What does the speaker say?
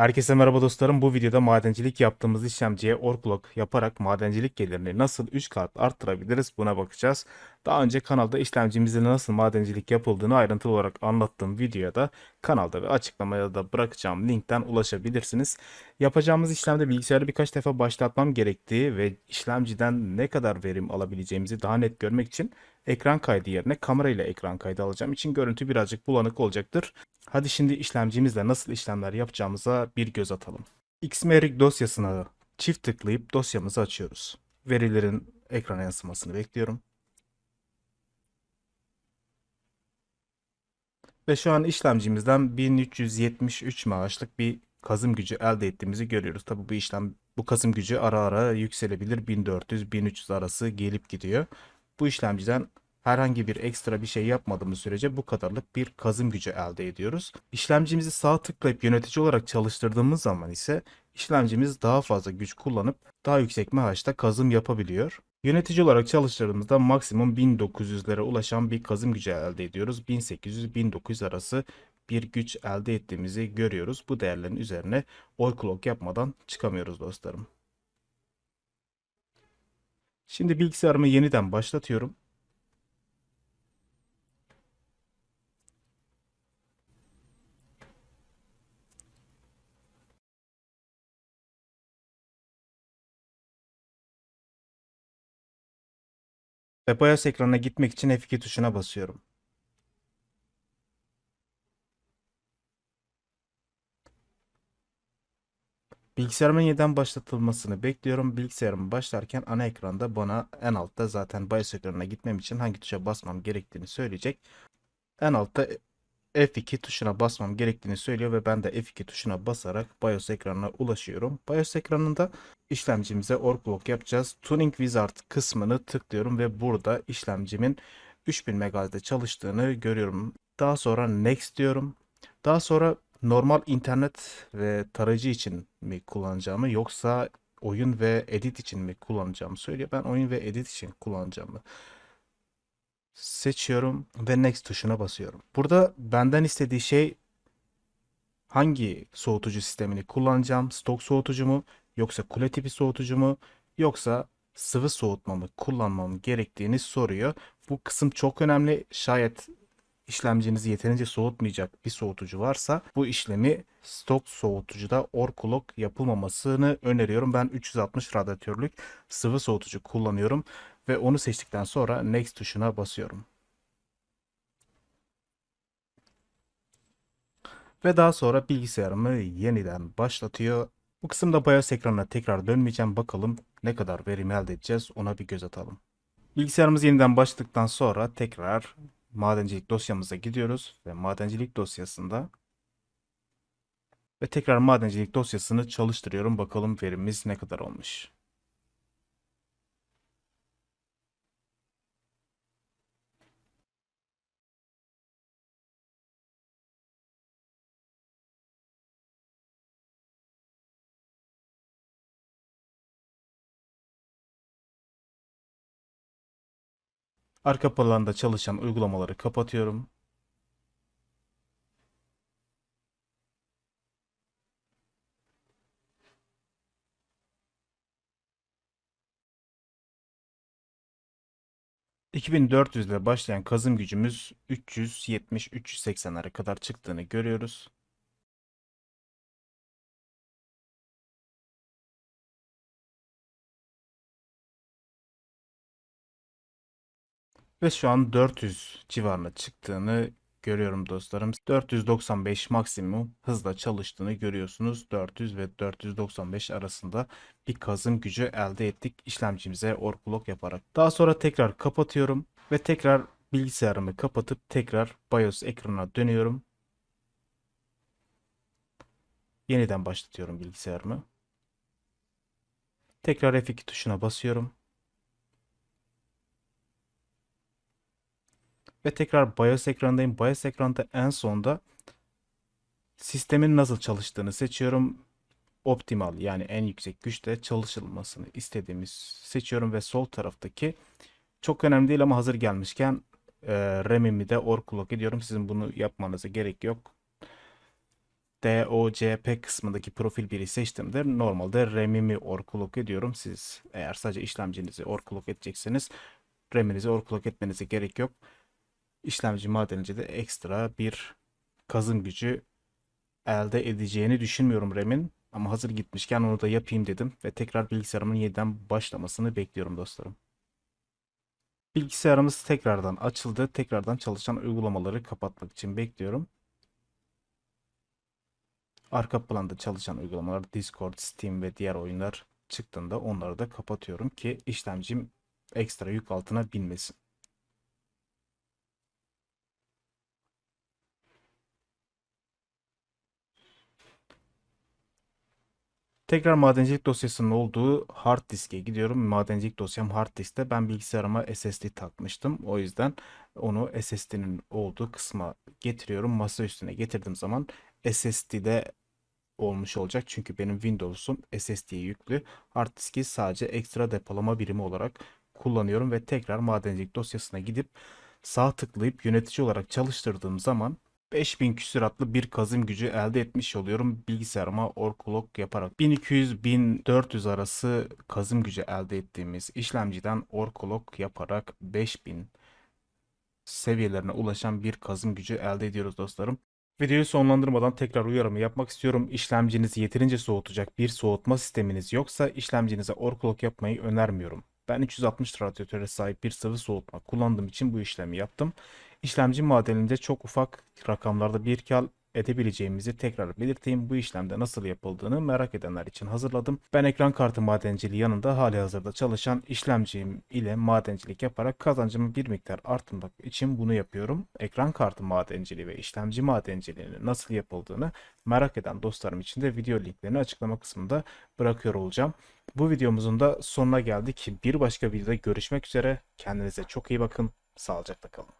Herkese merhaba dostlarım. Bu videoda madencilik yaptığımız işlemciye Orklok yaparak madencilik gelirini nasıl 3 kat arttırabiliriz buna bakacağız. Daha önce kanalda işlemcimizde nasıl madencilik yapıldığını ayrıntılı olarak anlattığım videoya da kanalda ve açıklamaya da bırakacağım linkten ulaşabilirsiniz. Yapacağımız işlemde bilgisayarı birkaç defa başlatmam gerektiği ve işlemciden ne kadar verim alabileceğimizi daha net görmek için ekran kaydı yerine kamera ile ekran kaydı alacağım için görüntü birazcık bulanık olacaktır. Hadi şimdi işlemcimizle nasıl işlemler yapacağımıza bir göz atalım. Xmeric dosyasına çift tıklayıp dosyamızı açıyoruz. Verilerin ekrana yansımasını bekliyorum. Ve şu an işlemcimizden 1373 maaşlık bir kazım gücü elde ettiğimizi görüyoruz. Tabi bu işlem bu kazım gücü ara ara yükselebilir. 1400-1300 arası gelip gidiyor. Bu işlemciden herhangi bir ekstra bir şey yapmadığımız sürece bu kadarlık bir kazım gücü elde ediyoruz. İşlemcimizi sağ tıklayıp yönetici olarak çalıştırdığımız zaman ise işlemcimiz daha fazla güç kullanıp daha yüksek maaşta kazım yapabiliyor. Yönetici olarak çalıştırdığımızda maksimum 1900'lere ulaşan bir kazım gücü elde ediyoruz. 1800-1900 arası bir güç elde ettiğimizi görüyoruz. Bu değerlerin üzerine oy clock yapmadan çıkamıyoruz dostlarım. Şimdi bilgisayarımı yeniden başlatıyorum. Ve BIOS ekranına gitmek için F2 tuşuna basıyorum. Bilgisayarımın yeniden başlatılmasını bekliyorum. Bilgisayarım başlarken ana ekranda bana en altta zaten BIOS ekranına gitmem için hangi tuşa basmam gerektiğini söyleyecek. En altta F2 tuşuna basmam gerektiğini söylüyor ve ben de F2 tuşuna basarak BIOS ekranına ulaşıyorum. BIOS ekranında işlemcimize overclock yapacağız. Tuning Wizard kısmını tıklıyorum ve burada işlemcimin 3000 MHz'de çalıştığını görüyorum. Daha sonra Next diyorum. Daha sonra normal internet ve tarayıcı için mi kullanacağımı yoksa oyun ve edit için mi kullanacağımı söylüyor. Ben oyun ve edit için kullanacağımı seçiyorum ve next tuşuna basıyorum. Burada benden istediği şey hangi soğutucu sistemini kullanacağım? Stok soğutucu mu yoksa kule tipi soğutucu mu yoksa sıvı soğutma mı kullanmam gerektiğini soruyor. Bu kısım çok önemli. Şayet işlemcinizi yeterince soğutmayacak bir soğutucu varsa bu işlemi stok soğutucuda overclock yapılmamasını öneriyorum. Ben 360 radyatörlük sıvı soğutucu kullanıyorum ve onu seçtikten sonra next tuşuna basıyorum. Ve daha sonra bilgisayarımı yeniden başlatıyor. Bu kısımda BIOS ekranına tekrar dönmeyeceğim. Bakalım ne kadar verim elde edeceğiz ona bir göz atalım. Bilgisayarımız yeniden başladıktan sonra tekrar madencilik dosyamıza gidiyoruz ve madencilik dosyasında ve tekrar madencilik dosyasını çalıştırıyorum. Bakalım verimimiz ne kadar olmuş. Arka planda çalışan uygulamaları kapatıyorum. ...2400 ile başlayan kazım gücümüz 370-380'lere kadar çıktığını görüyoruz. Ve şu an 400 civarına çıktığını görüyorum dostlarım. 495 maksimum hızla çalıştığını görüyorsunuz. 400 ve 495 arasında bir kazım gücü elde ettik işlemcimize overclock yaparak. Daha sonra tekrar kapatıyorum ve tekrar bilgisayarımı kapatıp tekrar BIOS ekranına dönüyorum. Yeniden başlatıyorum bilgisayarımı. Tekrar F2 tuşuna basıyorum. Ve tekrar BIOS ekranındayım. BIOS ekranda en sonda sistemin nasıl çalıştığını seçiyorum. Optimal yani en yüksek güçte çalışılmasını istediğimiz seçiyorum ve sol taraftaki çok önemli değil ama hazır gelmişken e, RAM'imi de overclock ediyorum. Sizin bunu yapmanıza gerek yok. DOCP kısmındaki profil biri seçtiğimde normalde RAM'imi overclock ediyorum. Siz eğer sadece işlemcinizi overclock edecekseniz RAM'inizi overclock etmenize gerek yok. İşlemci madenince de ekstra bir kazım gücü elde edeceğini düşünmüyorum RAM'in. Ama hazır gitmişken onu da yapayım dedim ve tekrar bilgisayarımın yeniden başlamasını bekliyorum dostlarım. Bilgisayarımız tekrardan açıldı. Tekrardan çalışan uygulamaları kapatmak için bekliyorum. Arka planda çalışan uygulamalar Discord, Steam ve diğer oyunlar çıktığında onları da kapatıyorum ki işlemcim ekstra yük altına binmesin. Tekrar madencilik dosyasının olduğu hard diske gidiyorum. Madencilik dosyam hard diskte. Ben bilgisayarıma SSD takmıştım. O yüzden onu SSD'nin olduğu kısma getiriyorum. Masa üstüne getirdiğim zaman SSD'de olmuş olacak. Çünkü benim Windows'um SSD'ye yüklü. Hard diski sadece ekstra depolama birimi olarak kullanıyorum ve tekrar madencilik dosyasına gidip sağ tıklayıp yönetici olarak çalıştırdığım zaman 5000 küsuratlı bir kazım gücü elde etmiş oluyorum bilgisayarıma overclock yaparak. 1200-1400 arası kazım gücü elde ettiğimiz işlemciden overclock yaparak 5000 seviyelerine ulaşan bir kazım gücü elde ediyoruz dostlarım. Videoyu sonlandırmadan tekrar uyarımı yapmak istiyorum. İşlemcinizi yeterince soğutacak bir soğutma sisteminiz yoksa işlemcinize overclock yapmayı önermiyorum. Ben 360 radyatöre sahip bir sıvı soğutma kullandığım için bu işlemi yaptım. İşlemci modelinde çok ufak rakamlarda bir kal edebileceğimizi tekrar belirteyim. Bu işlemde nasıl yapıldığını merak edenler için hazırladım. Ben ekran kartı madenciliği yanında hali hazırda çalışan işlemcim ile madencilik yaparak kazancımı bir miktar arttırmak için bunu yapıyorum. Ekran kartı madenciliği ve işlemci madenciliğinin nasıl yapıldığını merak eden dostlarım için de video linklerini açıklama kısmında bırakıyor olacağım. Bu videomuzun da sonuna geldik. Bir başka videoda görüşmek üzere. Kendinize çok iyi bakın. Sağlıcakla kalın.